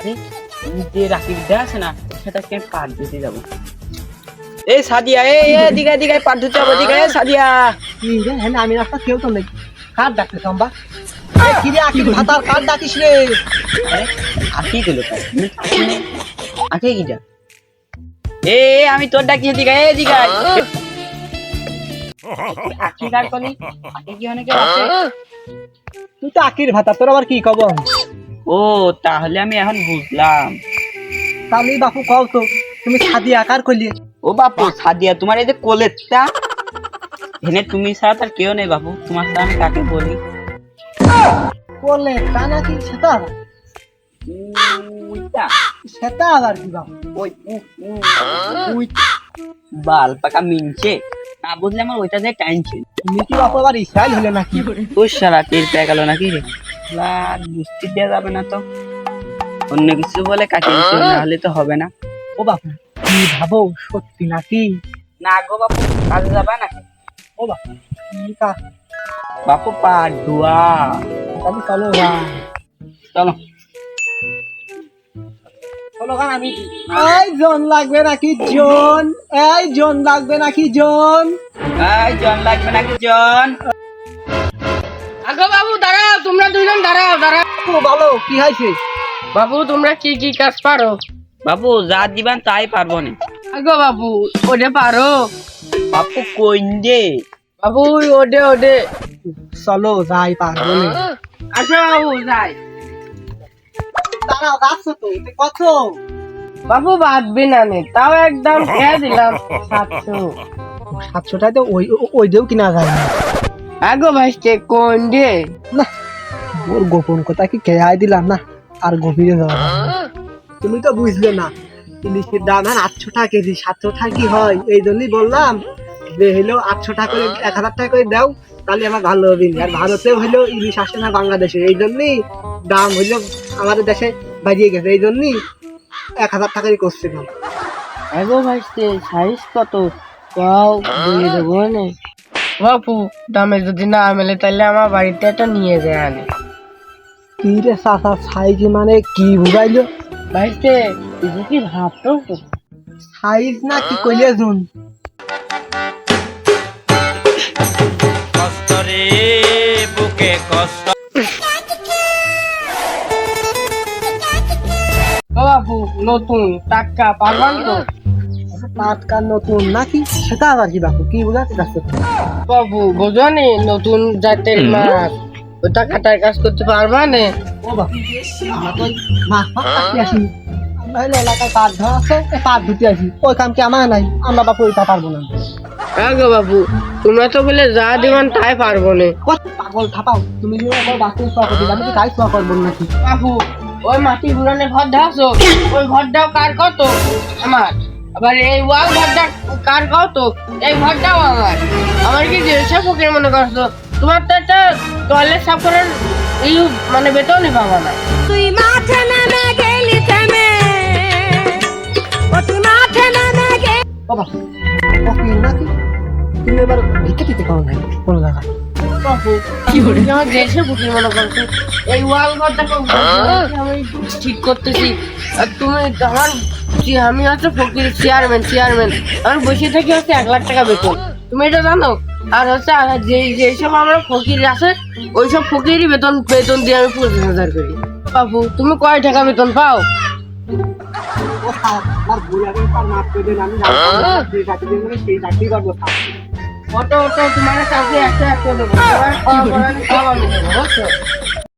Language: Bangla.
আরে আমি যে রাকিবটা আছে না সেটাকে পাট দিতে যাব? এই সাদিয়া এই দিঘায় দিঘায় পাট ধুতে যাব দিঘায় সাদিয়া। হ্যাঁ আমি রাস্তা কেউ তো নেই। কার ডাকতে সম্বা কি রে আকির ভাতার কার ডাকিস রে? আরে আকি এ এ, আমি তোর দিঘায় আকি কার কলি আকি কি অনেকে আছে? তুই তো আকির ভাতা তোর আবার কি কব ও তাহলে আমি এখন বুঝলাম। তাহলে বাপু কও তো তুমি সাদি আকার করলি ও বাপু সাদিয়া তোমার এই যে কোলেরটা এখানে তুমি ছাড়া তার কেউ নেই বাপু তোমার সাথে আমি কাকে বলি? তা নাকি সেটা সেটা আবার কি বাপু। ওই উই বাল পাকা মিনছে। না বুঝলে আমার ওইটা দিয়ে টাইনছে তুমি কি বাপু আবার ইসরায়েল হলে নাকি? তোর সারা টের পেয়ে গেল নাকি রে? লা বুঝতে দেওয়া যাবে না তো। অন্য কিছু বলে কাকে দিতে হবে, তো হবে না। ও বাপু কি ভাবো সত্যি নাকি? না গো বাপু কাজে যাবে নাকি? ও বাপু কি কা বাপু পা ধোয়া। তাহলে চলো চলো। এই জন লাগবে নাকি জন? এই জন লাগবে নাকি জন? এই জন লাগবে নাকি জন? তোমরা দুজন দাঁড়াও দাঁড়াও। বলো কি হয়েছে? বাবু তোমরা কি কি কাজ পারো? বাপু যা দিবান তাই পারব না। আগো বাবু ওডে পারো। বাপু কইন দে? বাবু ওডে ওডে চলো যাই পারব না। আসো বাবু যাই। দাঁড়াও যাচ্ছ তো কত বাবু বাঁধবি না নে তাও একদম খেয়ে দিলাম সাতশো। সাতশোটায় তো ওই ওই দিয়েও কিনা যায় না। আগো ভাইস্তে কোন ডে না ওর গোপন কথা কি খেয়াই দিলাম না? আর গভীরে যাওয়া তুমি তো বুঝলে না ইলিশের দাম হ্যাঁ আটশো টাকা কেজি সাতশো টাকা কি হয়? এই জন্যই বললাম যে হলো আটশো টাকা করে এক হাজার টাকা করে দাও তাহলে আমার ভালো হবে আর ভারতেও হলো ইলিশ আসে না বাংলাদেশে এই জন্যই দাম হইল আমাদের দেশে বাড়িয়ে গেছে। এই জন্যই এক হাজার টাকাই করছে দাম। আগো ভাইস্তে সাইজ কত? কাও দিয়ে দেবো বাপু দামে যদি না মেলে তাহলে আমার বাড়িতে একটা নিয়ে যায় আনে। কি রে চাচা সাইজ মানে কি বুঝাইলো ভাইস্তে তুই কি ভাবতো সাইজ না কি কইলে জুন? ও বাপু নতুন টাটকা পারবান তো? টাটকা নতুন নাকি? সেটা আবার কি বাপু কি বুঝাতে চাচ্ছ? বাবু বোঝো নি নতুন জাতের মাছ। ওটা কাটার কাজ করতে পারবা নে? ও আমরা তো ওই মাছ ফাছ আসি আমরা এলাকায় পাট ধরা আছে পাট ধুতে আসি। ওই কাম কি আমার নাই? আমরা বাপু ওইটা পারব না। হ্যাঁ বাবু তোমরা তো বলে যা দিবেন তাই পারব নে। কত পাগল থাপাও তুমি যদি আমার বাসে শোয়া করতে আমি কি তাই শোয়া করব নাকি? বাবু ওই মাটি গুলানে ঘর ধাসো ওই ঘরটাও কার কত আমার। আবার এই ওয়াল ঘরটা কার কত এই ঘরটাও আমার। আমার কি দেড়শো ফকির মনে করছ? তোমার তো একটা টয়লেট সাফ করার এই মানে বেতনই পাবা না তুই মাঠে নেমে গেলি থেমে ও তুই মাঠে নেমে গেলি। ও বাপু ও কি নাকি তুমি এবার ভিক্ষে দিতে পারো নাই কোনো জায়গায় বাবু মনে এই ওয়াল ঘরটাকে আমি ঠিক করতেছি। আর তুমি আমার যে আমি হচ্ছে ফকির চেয়ারম্যান চেয়ারম্যান আমার বসে থাকি হচ্ছে এক লাখ টাকা বেতন। তুমি এটা জানো? আর হচ্ছে যে যেসব আমরা ফকির আছে ওইসব ফকিরই বেতন বেতন দিয়ে আমি পঁচিশ হাজার করি। বাবু তুমি কয় টাকা বেতন পাও? ও থাক আমার ভুল আগে তার মাফ করে দেন আমি জানি যে চাকরি দেবেন সেই চাকরি করব থাক অটো। অটো তোমার কাছে একটা একটা দেবো